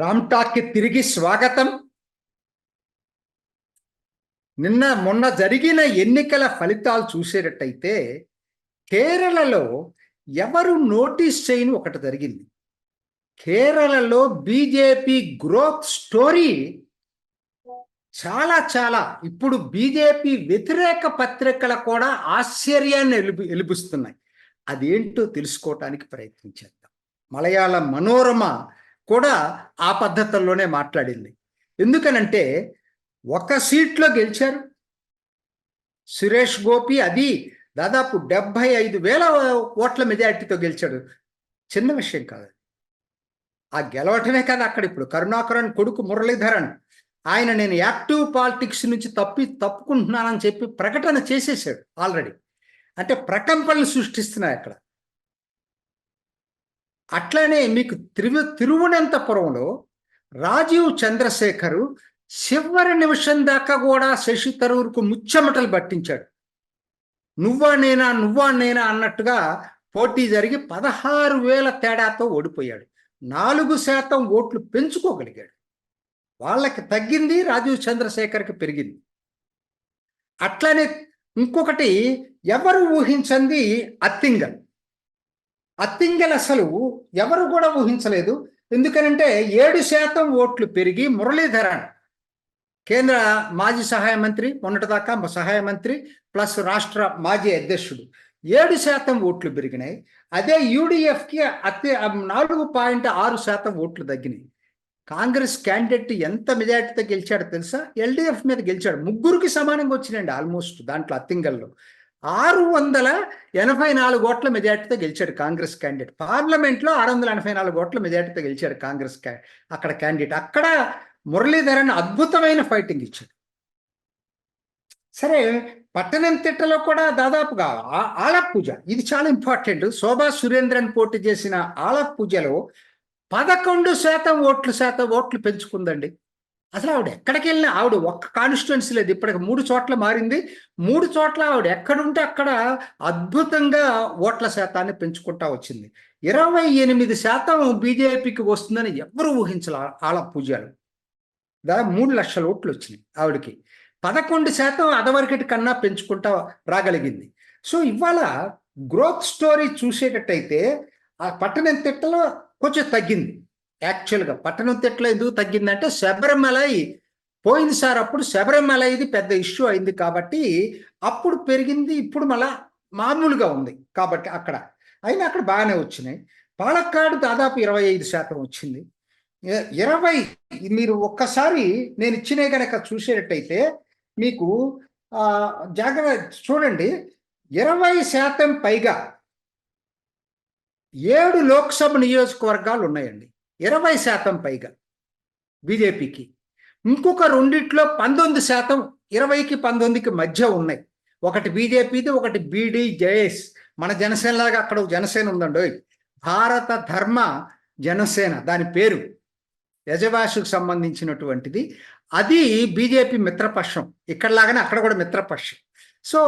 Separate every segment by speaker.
Speaker 1: రామ్టాక్కి తిరిగి స్వాగతం. నిన్న మొన్న జరిగిన ఎన్నికల ఫలితాలు చూసేటట్టయితే కేరళలో ఎవరు నోటీస్ చేయని ఒకటి జరిగింది. కేరళలో బీజేపీ గ్రోత్ స్టోరీ చాలా చాలా ఇప్పుడు బీజేపీ వ్యతిరేక పత్రికలు కూడా ఆశ్చర్యాన్ని ఎలుపు ఎలుపుస్తున్నాయి. అదేంటో తెలుసుకోవటానికి ప్రయత్నించేద్దాం మలయాళ మనోరమ కూడా ఆ పద్ధతుల్లోనే మాట్లాడింది. ఎందుకనంటే ఒక సీట్లో గెలిచారు. సురేష్ గోపి అది దాదాపు డెబ్బై ఐదు వేల ఓట్ల మెజార్టీతో గెలిచాడు. చిన్న విషయం కాదు. ఆ గెలవటమే కాదు అక్కడ ఇప్పుడు. కరుణాకరన్ కొడుకు మురళీధరన్. ఆయన నేను యాక్టివ్ పాలిటిక్స్ నుంచి తప్పి తప్పుకుంటున్నానని చెప్పి ప్రకటన చేసేసాడు ఆల్రెడీ. అంటే ప్రకంపనలు సృష్టిస్తున్నాయి అక్కడ. అట్లానే మీకు తిరువ తిరువనంతపురంలో రాజీవ్ చంద్రశేఖరు చివరి నిమిషం దాకా కూడా శశి తరూర్కు ముచ్చమటలు పట్టించాడు. నువ్వా నేనా నువ్వా నేనా అన్నట్టుగా పోటీ జరిగి పదహారు వేల తేడాతో ఓడిపోయాడు. నాలుగు శాతం ఓట్లు పెంచుకోగలిగాడు. వాళ్ళకి తగ్గింది రాజీవ్ చంద్రశేఖర్కి పెరిగింది. అట్లనే ఇంకొకటి ఎవరు ఊహించంది అత్తింగల్ అత్తింగల్ అసలు ఎవరు కూడా ఊహించలేదు. ఎందుకనంటే ఏడు శాతం ఓట్లు పెరిగి మురళీధరన్ కేంద్ర మాజీ సహాయ మంత్రి మొన్నటిదాకా సహాయ మంత్రి ప్లస్ రాష్ట్ర మాజీ అధ్యక్షుడు. ఏడు శాతం ఓట్లు పెరిగినాయి. అదే యూడిఎఫ్కి అతి నాలుగు పాయింట్ ఆరు శాతం ఓట్లు తగ్గినాయి. కాంగ్రెస్ క్యాండిడేట్ ఎంత మెజార్టీతో గెలిచాడో తెలుసా? ఎల్డిఎఫ్ మీద గెలిచాడు. ముగ్గురికి సమానంగా వచ్చినాయండి ఆల్మోస్ట్ దాంట్లో అత్తింగల్లో. ఆరు వందల ఎనభై నాలుగు ఓట్ల మెజార్టీతో గెలిచాడు కాంగ్రెస్ క్యాండిడేట్. పార్లమెంట్లో ఆరు వందల ఎనభై నాలుగు ఓట్ల మెజార్టీతో గెలిచాడు కాంగ్రెస్ అక్కడ క్యాండిడేట్. అక్కడ మురళీధరన్ అద్భుతమైన ఫైటింగ్ ఇచ్చాడు. సరే పట్టణం తిట్టలో కూడా దాదాపుగా ఆల పూజ ఇది చాలా ఇంపార్టెంట్. శోభా సురేంద్రన్ పోటీ చేసిన ఆల పూజలో పదకొండు శాతం ఓట్లు శాతం ఓట్లు పెంచుకుందండి. అసలు ఆవిడ ఎక్కడికి వెళ్ళినా ఆవిడ ఒక్క కాన్స్టిట్యున్సీ లేదు. ఇప్పటికి మూడు చోట్ల మారింది. మూడు చోట్ల ఆవిడ ఎక్కడుంటే అక్కడ అద్భుతంగా ఓట్ల శాతాన్ని పెంచుకుంటా వచ్చింది. ఇరవై ఎనిమిది శాతం బీజేపీకి వస్తుందని ఎవరు ఊహించాల ఆల పూజలు దాదాపు మూడు లక్షల ఓట్లు వచ్చినాయి ఆవిడకి. పదకొండు శాతం అదవరకటి కన్నా పెంచుకుంటా రాగలిగింది. సో ఇవాళ గ్రోత్ స్టోరీ చూసేటట్టయితే ఆ పట్టణం తిట్టలో కొంచెం తగ్గింది. యాక్చువల్గా పట్టణం తిట్టలో ఎందుకు తగ్గిందంటే శబరిమల పోయింది సార్ అప్పుడు శబరిమల ఇది పెద్ద ఇష్యూ అయింది కాబట్టి అప్పుడు పెరిగింది ఇప్పుడు మళ్ళా మామూలుగా ఉంది కాబట్టి అక్కడ. అయినా అక్కడ బాగానే వచ్చినాయి. పాలక్కాడు దాదాపు ఇరవై ఐదు శాతం వచ్చింది. ఇరవై మీరు ఒక్కసారి నేను ఇచ్చినవి కనుక చూసేటట్టయితే మీకు జాగ్రత్త చూడండి. ఇరవై శాతం పైగా ఏడు లోక్సభ నియోజకవర్గాలు ఉన్నాయండి. ఇరవై శాతం పైగా బీజేపీకి. ఇంకొక రెండిట్లో పంతొమ్మిది శాతం ఇరవైకి పంతొమ్మిదికి మధ్య ఉన్నాయి. ఒకటి బీజేపీది ఒకటి బీడీ జేఎస్ మన జనసేనలాగా అక్కడ జనసేన ఉందండి భారత ధర్మ జనసేన దాని పేరు యజవాసుకు సంబంధించినటువంటిది. అది బీజేపీ మిత్రపక్షం. ఇక్కడలాగానే అక్కడ కూడా మిత్రపక్షం. సో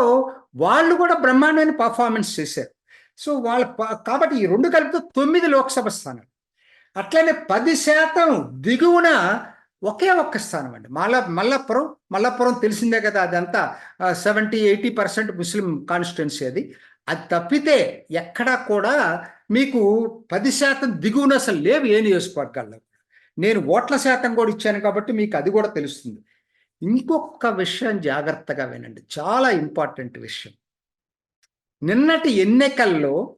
Speaker 1: వాళ్ళు కూడా బ్రహ్మాండమైన పర్ఫార్మెన్స్ చేశారు. సో వాళ్ళ కాబట్టి ఈ రెండు కలిపితే తొమ్మిది లోక్సభ స్థానాలు. అట్లనే పది శాతం దిగువన ఒకే ఒక్క స్థానం అండి. మల్ల మల్లపురం మల్లపురం తెలిసిందే కదా అదంతా. Seventy eighty percent Muslim constituency అది. అది తప్పితే ఎక్కడా కూడా మీకు పది శాతం దిగువన అసలు లేవు ఏ నియోజకవర్గాల్లో నేను ఓట్ల శాతం కూడా ఇచ్చాను కాబట్టి మీకు అది కూడా తెలుస్తుంది. ఇంకొక విషయం జాగ్రత్తగా వినండి. చాలా ఇంపార్టెంట్ విషయం. నిన్నటి ఎన్నికల్లో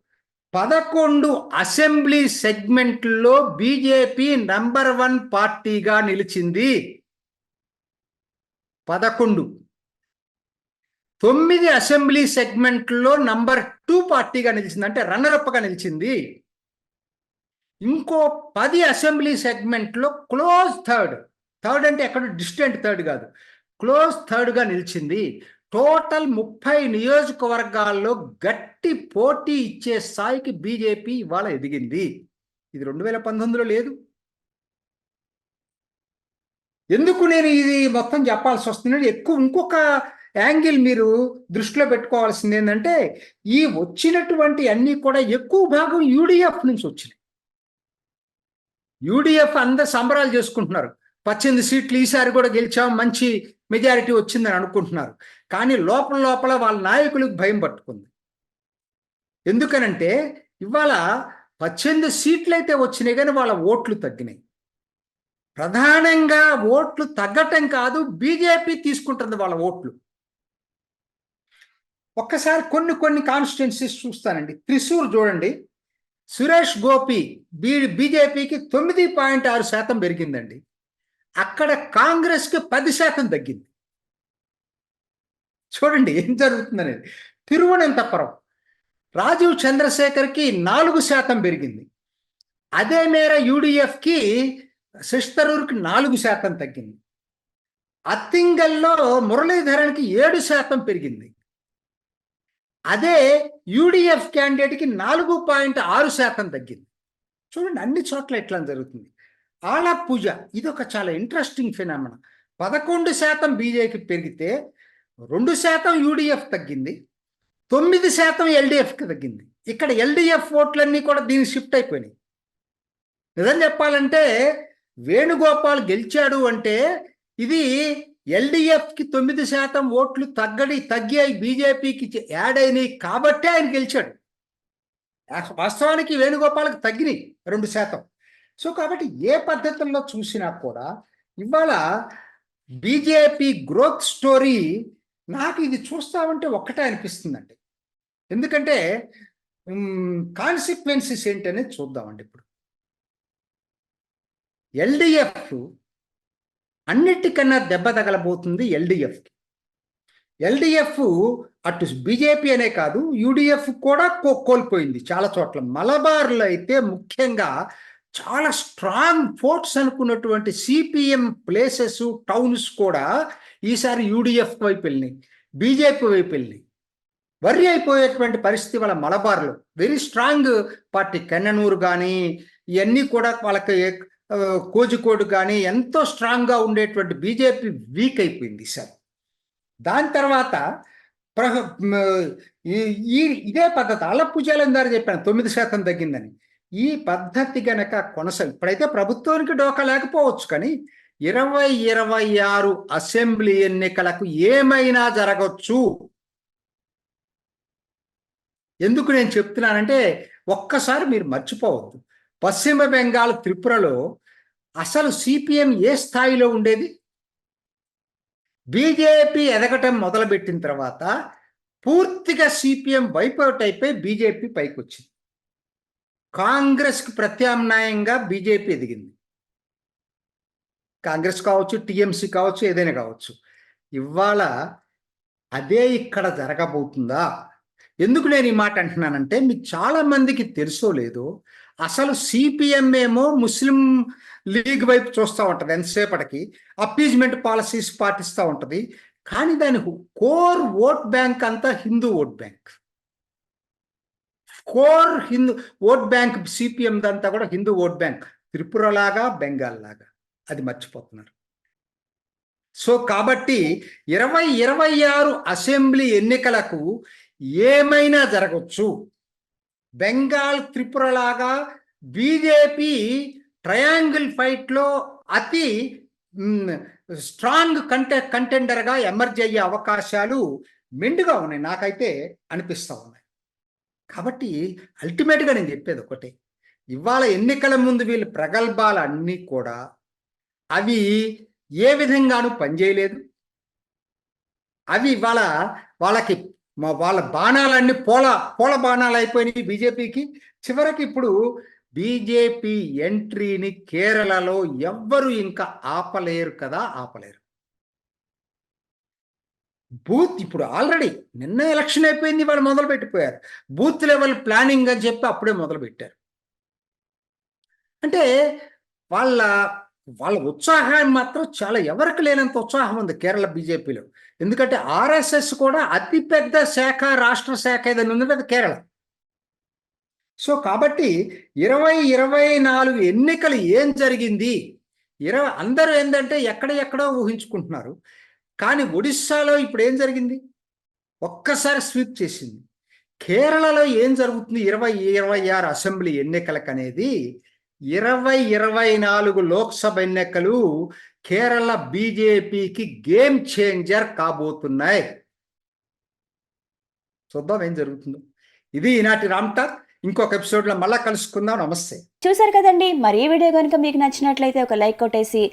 Speaker 1: పదకొండు అసెంబ్లీ సెగ్మెంట్లో బీజేపీ నంబర్ వన్ పార్టీగా నిలిచింది. పదకొండు. తొమ్మిది అసెంబ్లీ సెగ్మెంట్లో నంబర్ టూ పార్టీగా నిలిచింది అంటే రన్నరప్గా నిలిచింది. ఇంకో పది అసెంబ్లీ సెగ్మెంట్లో క్లోజ్ థర్డ్. థర్డ్ అంటే ఎక్కడ డిస్టెంట్ థర్డ్ కాదు. క్లోజ్ థర్డ్గా నిలిచింది. టోటల్ ముప్పై నియోజకవర్గాల్లో గట్టి పోటీ ఇచ్చే స్థాయికి బీజేపీ ఇవాళ ఎదిగింది. ఇది రెండు వేల పంతొమ్మిదిలో లేదు. ఎందుకు నేను ఇది మొత్తం చెప్పాల్సి వస్తుంది? ఎక్కువ ఇంకొక యాంగిల్ మీరు దృష్టిలో పెట్టుకోవాల్సింది ఏంటంటే ఈ వచ్చినటువంటి అన్నీ కూడా ఎక్కువ భాగం యూడిఎఫ్ నుంచి వచ్చినాయి. యూడిఎఫ్ అందరు సంబరాలు చేసుకుంటున్నారు. పద్దెనిమిది సీట్లు ఈసారి కూడా గెలిచాం మంచి మెజారిటీ వచ్చిందని అనుకుంటున్నారు. కానీ లోపల లోపల వాళ్ళ నాయకులకు భయం పట్టుకుంది. ఎందుకనంటే ఇవాళ పద్దెనిమిది సీట్లు అయితే వచ్చినాయి కానీ వాళ్ళ ఓట్లు తగ్గినాయి. ప్రధానంగా ఓట్లు తగ్గటం కాదు బీజేపీ తీసుకుంటుంది వాళ్ళ ఓట్లు. ఒక్కసారి కొన్ని కొన్ని కాన్స్టిట్యున్సీస్ చూస్తానండి. త్రిశూర్ చూడండి. సురేష్ గోపి బీ బీజేపీకి తొమ్మిది పాయింట్ ఆరు శాతం పెరిగిందండి. అక్కడ కాంగ్రెస్కి పది శాతం తగ్గింది. చూడండి ఏం జరుగుతుందనేది. తిరువనంతపురం రాజీవ్ చంద్రశేఖర్కి నాలుగు శాతం పెరిగింది. అదే మేర యూడిఎఫ్కి శశితరూర్కి నాలుగు శాతం తగ్గింది. అత్తింగల్లో మురళీధరన్కి ఏడు శాతం పెరిగింది. అదే యూడిఎఫ్ క్యాండిడేట్కి నాలుగు పాయింట్ ఆరు శాతం తగ్గింది. చూడండి అన్ని చోట్ల ఎట్లా జరుగుతుంది. ఆల పూజ ఇది ఒక చాలా ఇంట్రెస్టింగ్ ఫినామిన పదకొండు శాతం బీజేపీ పెరిగితే రెండు శాతం యూడిఎఫ్ తగ్గింది తొమ్మిది శాతం ఎల్డిఎఫ్కి తగ్గింది. ఇక్కడ ఎల్డిఎఫ్ ఓట్లన్నీ కూడా దీనికి షిఫ్ట్ అయిపోయినాయి. నిజం చెప్పాలంటే వేణుగోపాల్ గెలిచాడు అంటే ఇది ఎల్డిఎఫ్కి తొమ్మిది శాతం ఓట్లు తగ్గడి తగ్గాయి బీజేపీకి యాడ్ అయినాయి కాబట్టే ఆయన గెలిచాడు. వాస్తవానికి వేణుగోపాల్కి తగ్గినాయి రెండు శాతం. సో కాబట్టి ఏ పద్ధతుల్లో చూసినా కూడా ఇవాళ బీజేపీ గ్రోత్ స్టోరీ నాకు ఇది చూస్తా ఉంటే ఒక్కటే అనిపిస్తుందండి. ఎందుకంటే కాన్సిక్వెన్సెస్ ఏంటనేది చూద్దామండి ఇప్పుడు. ఎల్డిఎఫ్ అన్నిటికన్నా దెబ్బ తగలబోతుంది ఎల్డిఎఫ్కి ఎల్డిఎఫ్ అటు బీజేపీ అనే కాదు యూడిఎఫ్ కూడా కో కోల్పోయింది చాలా చోట్ల. మలబార్లో అయితే ముఖ్యంగా చాలా స్ట్రాంగ్ ఫోర్ట్స్ అనుకున్నటువంటి సిపిఎం ప్లేసెస్ టౌన్స్ కూడా ఈసారి యూడిఎఫ్ వైపు వెళ్ళినాయి. బీజేపీ వైపు వెళ్ళినాయి. వర్రి అయిపోయేటువంటి పరిస్థితి వాళ్ళ మలబార్లో. వెరీ స్ట్రాంగ్ పార్టీ కన్ననూరు కానీ ఇవన్నీ కూడా వాళ్ళకి కోజికోడు కానీ ఎంతో స్ట్రాంగ్గా ఉండేటువంటి బీజేపీ వీక్ అయిపోయింది సార్ దాని తర్వాత ప్రహ ఈ ఇదే పద్ధతి. అల్లపూజాలు చెప్పాను తొమ్మిది శాతం తగ్గిందని. ఈ పద్ధతి గనక కొనసాగి ఇప్పుడైతే ప్రభుత్వానికి డోకా లేకపోవచ్చు కానీ ఇరవై ఇరవై ఆరు అసెంబ్లీ ఎన్నికలకు ఏమైనా జరగచ్చు. ఎందుకు నేను చెప్తున్నానంటే ఒక్కసారి మీరు మర్చిపోవద్దు. పశ్చిమ బెంగాల్ త్రిపురలో అసలు సిపిఎం ఏ స్థాయిలో ఉండేది? బీజేపీ ఎదగటం మొదలుపెట్టిన తర్వాత పూర్తిగా సిపిఎం వైపౌట్ అయిపోయి బీజేపీ పైకి వచ్చింది కాంగ్రెస్కి ప్రత్యామ్నాయంగా బీజేపీ ఎదిగింది. కాంగ్రెస్ కావచ్చు టీఎంసీ కావచ్చు ఏదైనా కావచ్చు. ఇవాళ అదే ఇక్కడ జరగబోతుందా? ఎందుకు నేను ఈ మాట అంటున్నానంటే మీకు చాలా మందికి తెలుసో లేదో అసలు సిపిఎం ఏమో ముస్లిం లీగ్ వైపు చూస్తూ ఉంటుంది ఎంతసేపటికి అప్పీజ్మెంట్ పాలసీస్ పాటిస్తూ ఉంటుంది కానీ దాని కోర్ ఓట్ బ్యాంక్ అంతా Hindu vote bank. Core Hindu vote bank CPM దంతా కూడా హిందూ ఓట్ బ్యాంక్ త్రిపుర లాగా బెంగాల్ లాగా అది మర్చిపోతున్నారు. సో కాబట్టి ఇరవై ఇరవై ఆరు అసెంబ్లీ ఎన్నికలకు ఏమైనా జరగచ్చు. బెంగాల్ త్రిపుర లాగా బీజేపీ ట్రయాంగిల్ ఫైట్లో అతి స్ట్రాంగ్ కంటె కంటెండర్గా ఎమర్జ్ అయ్యే అవకాశాలు మెండుగా ఉన్నాయి. నాకైతే అనిపిస్తూ ఉన్నాయి. కాబట్టి అల్టిమేట్గా నేను చెప్పేది ఒకటి. ఇవాళ ఎన్నికల ముందు వీళ్ళు ప్రగల్భాలు అన్నీ కూడా అవి ఏ విధంగానూ పనిచేయలేదు. అవి ఇవాళ వాళ్ళకి మా వాళ్ళ బాణాలన్నీ పోల పోల బాణాలు అయిపోయినాయి బీజేపీకి. చివరికి ఇప్పుడు బీజేపీ ఎంట్రీని కేరళలో ఎవ్వరు ఇంకా ఆపలేరు కదా ఆపలేరు. బూత్ ఇప్పుడు ఆల్రెడీ నిన్న ఎలక్షన్ అయిపోయింది వాళ్ళు మొదలు పెట్టిపోయారు. బూత్ లెవెల్ ప్లానింగ్ అని చెప్పి అప్పుడే మొదలు పెట్టారు. అంటే వాళ్ళ వాళ్ళ ఉత్సాహం మాత్రం చాలా ఎవరికి లేనంత ఉత్సాహం ఉంది కేరళ బీజేపీలో. ఎందుకంటే ఆర్ఎస్ఎస్ కూడా అతిపెద్ద శాఖ రాష్ట్ర శాఖ ఏదైనా ఉంది అది కేరళ. సో కాబట్టి ఇరవై ఇరవై నాలుగు ఎన్నికలు ఏం జరిగింది? ఇరవై అందరూ ఏంటంటే ఎక్కడ ఎక్కడో ఊహించుకుంటున్నారు. కానీ ఒడిస్సాలో ఇప్పుడు ఏం జరిగింది? ఒక్కసారి స్వీప్ చేసింది. కేరళలో ఏం జరుగుతుంది? ఇరవై ఇరవై ఆరు అసెంబ్లీ ఎన్నికలకు అనేది ఇరవై ఇరవై నాలుగు లోక్సభ ఎన్నికలు కేరళ బీజేపీకి గేమ్ చేంజర్ కాబోతున్నాయి. చూద్దాం ఏం జరుగుతుందో. ఇది ఈనాటి రామ్ టాక్. ఇంకొక ఎపిసోడ్లో మళ్ళీ కలుసుకుందాం. నమస్తే.
Speaker 2: చూసారు కదండి. మరి ఈ వీడియో కనుక మీకు నచ్చినట్లయితే ఒక లైక్ కొట్టేసి